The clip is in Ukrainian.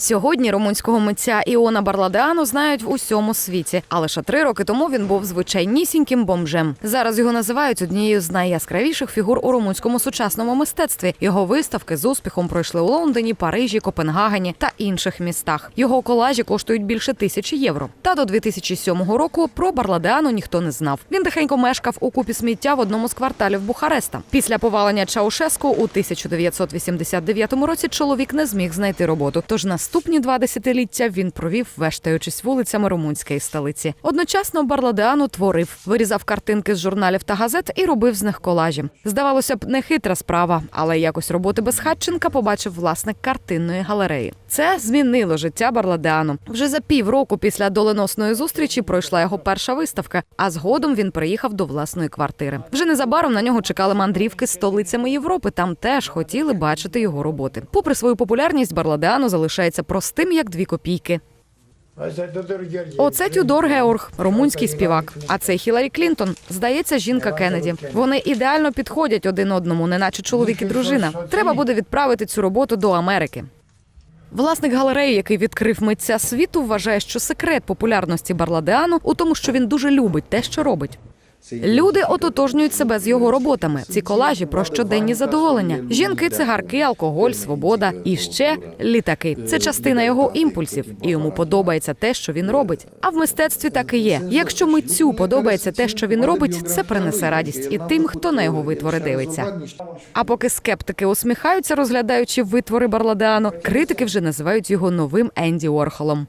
Сьогодні румунського митця Іона Барладеану знають в усьому світі, а лише три роки тому він був звичайнісіньким бомжем. Зараз його називають однією з найяскравіших фігур у румунському сучасному мистецтві. Його виставки з успіхом пройшли у Лондоні, Парижі, Копенгагені та інших містах. Його колажі коштують більше тисячі євро. Та до 2007 року про Барладеану ніхто не знав. Він тихенько мешкав у купі сміття в одному з кварталів Бухареста. Після повалення Чаушеску у 1989 році чоловік не зміг знайти роботу. Тож наступні два десятиліття він провів, вештаючись вулицями румунської столиці. Одночасно Барладеану творив, вирізав картинки з журналів та газет і робив з них колажі. Здавалося б, не хитра справа, але якось роботи безхатченка побачив власник картинної галереї. Це змінило життя Барладеану. Вже за півроку після доленосної зустрічі пройшла його перша виставка, а згодом він приїхав до власної квартири. Вже незабаром на нього чекали мандрівки з столицями Європи. Там теж хотіли бачити його роботи. Попри свою популярність, Барладеану залишається простим як дві копійки. Оце Тюдор Георг, румунський співак. А це Хіларі Клінтон. Здається, жінка Кеннеді. Вони ідеально підходять один одному, неначе чоловік і дружина. Треба буде відправити цю роботу до Америки. Власник галереї, який відкрив митця світу, вважає, що секрет популярності Барладеану у тому, що він дуже любить те, що робить. Люди ототожнюють себе з його роботами. Ці колажі про щоденні задоволення. Жінки, цигарки, алкоголь, свобода і ще літаки. Це частина його імпульсів, і йому подобається те, що він робить. А в мистецтві так і є. Якщо митцю подобається те, що він робить, це принесе радість і тим, хто на його витвори дивиться. А поки скептики усміхаються, розглядаючи витвори Барладеану, критики вже називають його новим Енді Орхолом.